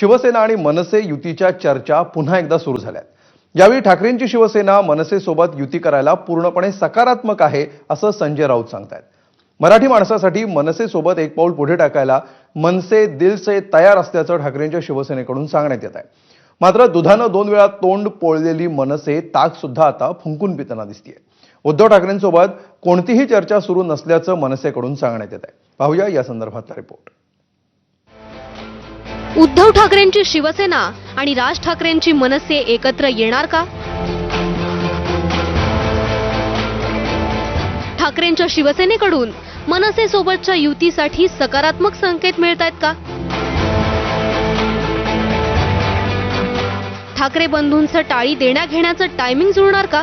शिवसेना आणि मनसे युतीच्या चर्चा पुन्हा एकदा सुरू झाल्यात. यावेळी ठाकरेंची शिवसेना मनसेसोबत युती करायला पूर्णपणे सकारात्मक आहे असं संजय राऊत सांगतायत. मराठी माणसासाठी मनसेसोबत एक पाऊल पुढे टाकायला मनसे दिलसे तयार असल्याचं ठाकरेंच्या शिवसेनेकडून सांगण्यात येत आहे. मात्र दुधानं दोन वेळा तोंड पोळलेली मनसे ताक सुद्धा आता फुंकून पिताना दिसतीये. उद्धव ठाकरेंसोबत कोणतीही चर्चा सुरू नसल्याचं मनसेकडून सांगण्यात येत आहे. पाहूया या संदर्भातला रिपोर्ट उद्धव ठाकरेंची शिवसेना आणि राज ठाकरेंची मनसे एकत्र येणार का? ठाकरेंच्या शिवसेनेकडून मनसेसोबतच्या युतीसाठी सकारात्मक संकेत मिळत आहेत का? ठाकरे बंधूंचं टाळी देण्या घेण्याचं टायमिंग जुळणार का?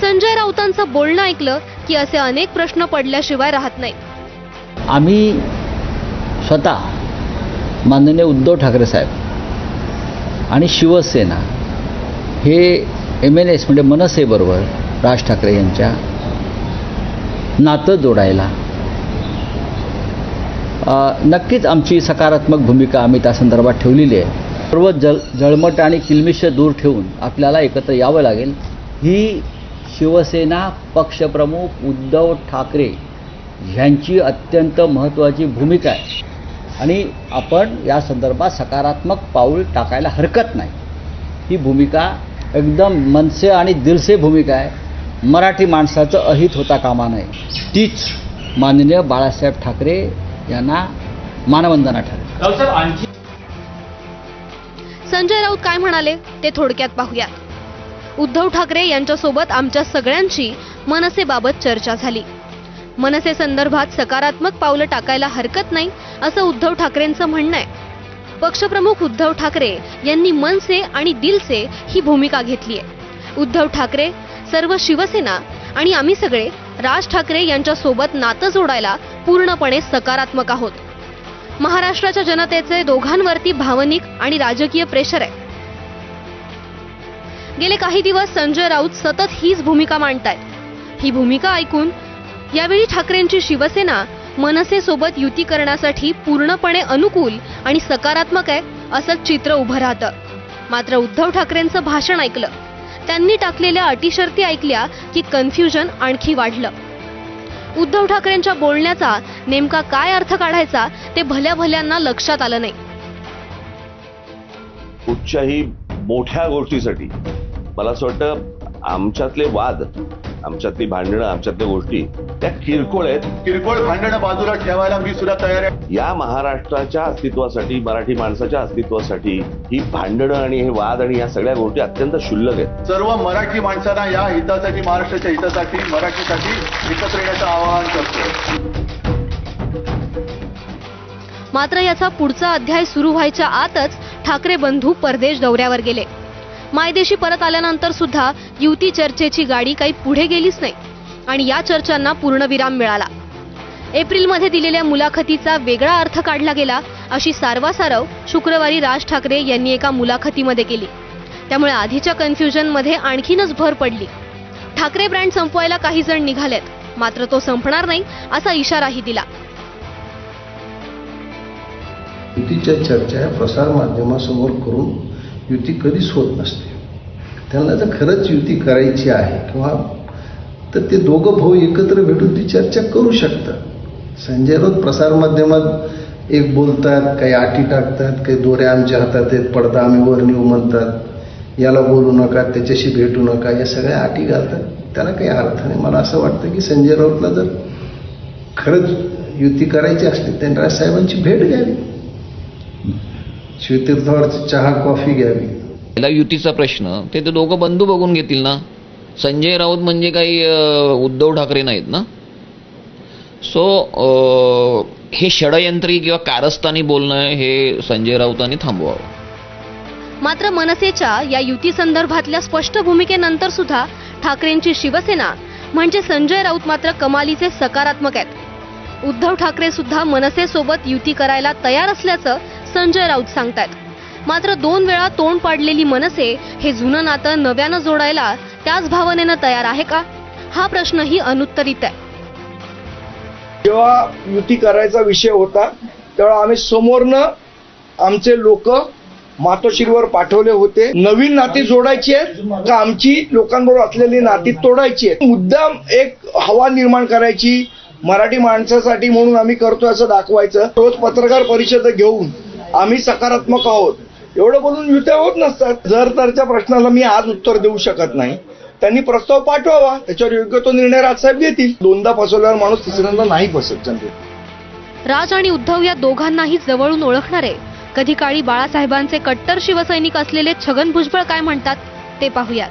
संजय राऊतांचं बोलणं ऐकलं की असे अनेक प्रश्न पडल्याशिवाय राहत नाहीत. आम्ही स्वतः माननीय उद्धव ठाकरे साहेब आणि शिवसेना हे एम एन एस म्हणजे मनसेबरोबर राज ठाकरे यांच्या नातं जोडायला नक्कीच आमची सकारात्मक भूमिका आम्ही त्या संदर्भात ठेवलेली आहे. सर्व जल जळमट आणि किलमिश दूर ठेवून आपल्याला एकत्र यावं लागेल. ही शिवसेना पक्षप्रमुख उद्धव ठाकरे ह्यांची अत्यंत महत्त्वाची भूमिका आहे. आणि आपण या संदर्भात सकारात्मक पाऊल टाकायला हरकत नाही. ही भूमिका एकदम मनसे आणि दिलसे भूमिका आहे. मराठी माणसाचं अहित होता कामा नये. तीच माननीय बाळासाहेब ठाकरे यांना मानवंदना ठरेल. संजय राऊत काय म्हणाले ते थोडक्यात पाहूयात. उद्धव ठाकरे यांच्यासोबत आमच्या सगळ्यांची मनसेबाबत चर्चा झाली. मनसे संदर्भात सकारात्मक पावलं टाकायला हरकत नाही असं उद्धव ठाकरेंचं म्हणणं आहे. पक्षप्रमुख उद्धव ठाकरे यांनी मनसे आणि दिलसे ही भूमिका घेतली आहे. उद्धव ठाकरे सर्व शिवसेना आणि आम्ही सगळे राज ठाकरे यांच्या सोबत नातं जोडायला पूर्णपणे सकारात्मक आहोत. महाराष्ट्राच्या जनतेचे दोघांवरती भावनिक आणि राजकीय प्रेशर आहे. गेले काही दिवस संजय राऊत सतत हीच भूमिका मांडतायत. ही भूमिका ऐकून यावेळी ठाकरेंची शिवसेना मनसे सोबत युती करण्यासाठी पूर्णपणे अनुकूल आणि सकारात्मक आहे असं चित्र उभं राहतं. मात्र उद्धव ठाकरेंचं भाषण ऐकलं. त्यांनी टाकलेल्या अटीशर्ती ऐकल्या की कन्फ्युजन आणखी वाढलं. उद्धव ठाकरेंच्या बोलण्याचा नेमका काय अर्थ काढायचा ते भल्या भल्यांना लक्षात आलं नाही. कुठच्याही मोठ्या गोष्टीसाठी. मला असं वाटतं आमच्यातले वाद आमच्यातली भांडणं आमच्यातल्या गोष्टी त्या किरकोळ आहेत. किरकोळ भांडणं बाजूला ठेवायला मी सुद्धा तयार आहे. या महाराष्ट्राच्या अस्तित्वासाठी मराठी माणसाच्या अस्तित्वासाठी ही भांडणं आणि हे वाद आणि या सगळ्या गोष्टी अत्यंत क्षुल्लक आहेत. सर्व मराठी माणसांना या हितासाठी महाराष्ट्राच्या हितासाठी मराठीसाठी एकत्र येण्याचं आवाहन करतो मात्र याचा पुढचा अध्याय सुरू व्हायच्या आतच ठाकरे बंधू परदेश दौऱ्यावर गेले. मायदेशी परत आल्यानंतर सुद्धा युती चर्चेची गाडी काही पुढे गेलीच नाही आणि या चर्चांना पूर्णविराम मिळाला. एप्रिलमध्ये दिलेल्या मुलाखतीचा वेगळा अर्थ काढला गेला अशी सारवासारव शुक्रवारी राज ठाकरे यांनी एका मुलाखतीमध्ये केली. त्यामुळे आधीच्या कन्फ्युजनमध्ये आणखीनच भर पडली. ठाकरे ब्रँड संपवायला काही जण निघालेत मात्र तो संपणार नाही असा इशाराही दिला. युतीच्या चर्चा प्रसार माध्यमासमोर करून युती कधीच होत नसते. त्यांना जर खरंच युती करायची आहे किंवा तर ते दोघं भाऊ एकत्र भेटून ती चर्चा करू शकतात. संजय राऊत प्रसारमाध्यमात एक बोलतात काही अटी टाकतात काही दोऱ्या आमच्या हातात आहेत पडदा आम्ही वर नेऊ म्हणतात. याला बोलू नका त्याच्याशी भेटू नका या सगळ्या आटी घालतात. त्याला काही अर्थ नाही. मला असं वाटतं की संजय राऊतला जर खरंच युती करायची असली त्यांनी राजसाहेबांची भेट घ्यावी. चहा कॉफी घ्यावी युतीचा प्रश्न ते ते दोघं बंधू बघून घेतील ना? संजय राऊत म्हणजे काही उद्धव ठाकरे नाहीत ना? सो हे षडयंत्री किंवा कारस्थानी बोलणं हे संजय राऊतांनी थांबवावं. मात्र मनसेच्या या युती संदर्भातल्या स्पष्ट भूमिकेनंतर सुद्धा ठाकरेंची शिवसेना म्हणजे संजय राऊत मात्र कमालीचे सकारात्मक आहेत. उद्धव ठाकरे सुद्धा मनसेसोबत युती करायला तयार असल्याचं संजय राऊत सांगतात मात्र दोन वेळा तोंड पाडलेली मनसे हे जुनं नातं नव्यानं जोडायला त्याच भावनेनं तयार आहे का? हा प्रश्नही अनुत्तरित आहे. जेव्हा युती करायचा विषय होता तेव्हा आम्ही समोरनं आमचे लोक मातोश्रीवर पाठवले होते. नवीन नाती जोडायची आहेत का आमची लोकांबरोबर असलेली नाती तोडायची आहेत? मुद्दाम एक हवा निर्माण करायची मराठी माणसासाठी म्हणून आम्ही करतोय असं दाखवायचं. रोज पत्रकार परिषद घेऊन आम्ही सकारात्मक आहोत. एवढं बोलून युत्या होत नसतात. जर तरच्या प्रश्नाला मी आज उत्तर देऊ शकत नाही त्यांनी प्रस्ताव पाठवावा. त्याच्यावर योग्य तो निर्णय राजसाहेब घेतील. दोनदा फसवल्यावर माणूस तिसऱ्यांदा नाही फसत जनतेत. राज आणि उद्धव या दोघांनाही जवळून ओळखणारे कधी काळी बाळासाहेबांचे कट्टर शिवसैनिक असलेले छगन भुजबळ काय म्हणतात ते पाहूयात.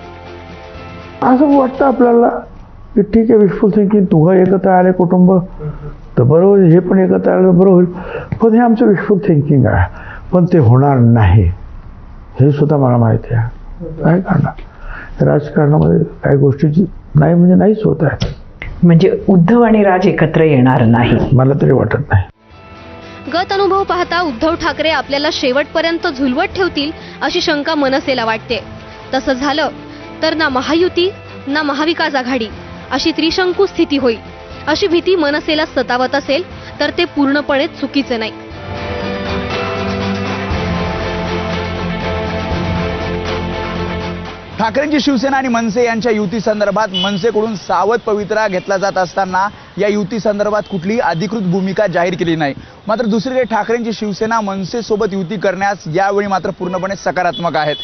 असं वाटतं आपल्याला की ठीक आहे विशफुल थिंकिंग दोघं एकत्र आले कुटुंब तर बरोबर हे पण एकत्र आलं बरं होईल. पण हे आमचं विशफुल थिंकिंग आहे. पण ते होणार नाही. हे सुद्धा मला माहिती आहे. काय करणार? राजकारणामध्ये काही गोष्टीची नाही म्हणजे नाहीच होत आहे. म्हणजे उद्धव आणि राज एकत्र येणार नाही. मला तरी वाटत नाही. गत अनुभव पाहता उद्धव ठाकरे आपल्याला शेवटपर्यंत झुलवत ठेवतील अशी शंका मनसेला वाटते. तसं झालं तर ना महायुती ना महाविकास आघाडी अशी त्रिशंकू स्थिती होईल. अशी भीती मनसेला सतावत असेल तर ते पूर्णपणे चुकीचे नाही. ठाकरेंची शिवसेना आणि मनसे यांच्या युती संदर्भात मनसेकडून सावध पवित्रा घेतला जात असताना या युती संदर्भात कुठलीही अधिकृत भूमिका जाहीर केली नाही. मात्र दुसरीकडे ठाकरेंची शिवसेना मनसेसोबत युती करण्यास यावेळी मात्र पूर्णपणे सकारात्मक आहेत.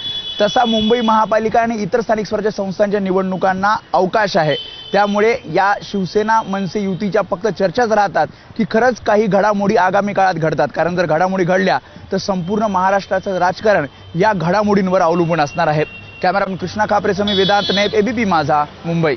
तसा मुंबई महापालिका आणि इतर स्थानिक स्वराज्य संस्थांच्या निवडणुकांना अवकाश आहे. त्यामुळे या शिवसेना मनसे युतीच्या फक्त चर्चाच राहतात की खरंच काही घडामोडी आगामी काळात घडतात. कारण जर घडामोडी घडल्या तर संपूर्ण महाराष्ट्राचं राजकारण या घडामोडींवर अवलंबून असणार आहे. कॅमेरामन कृष्णा खापरेसमी वेदांत नेप एबीपी माझा मुंबई.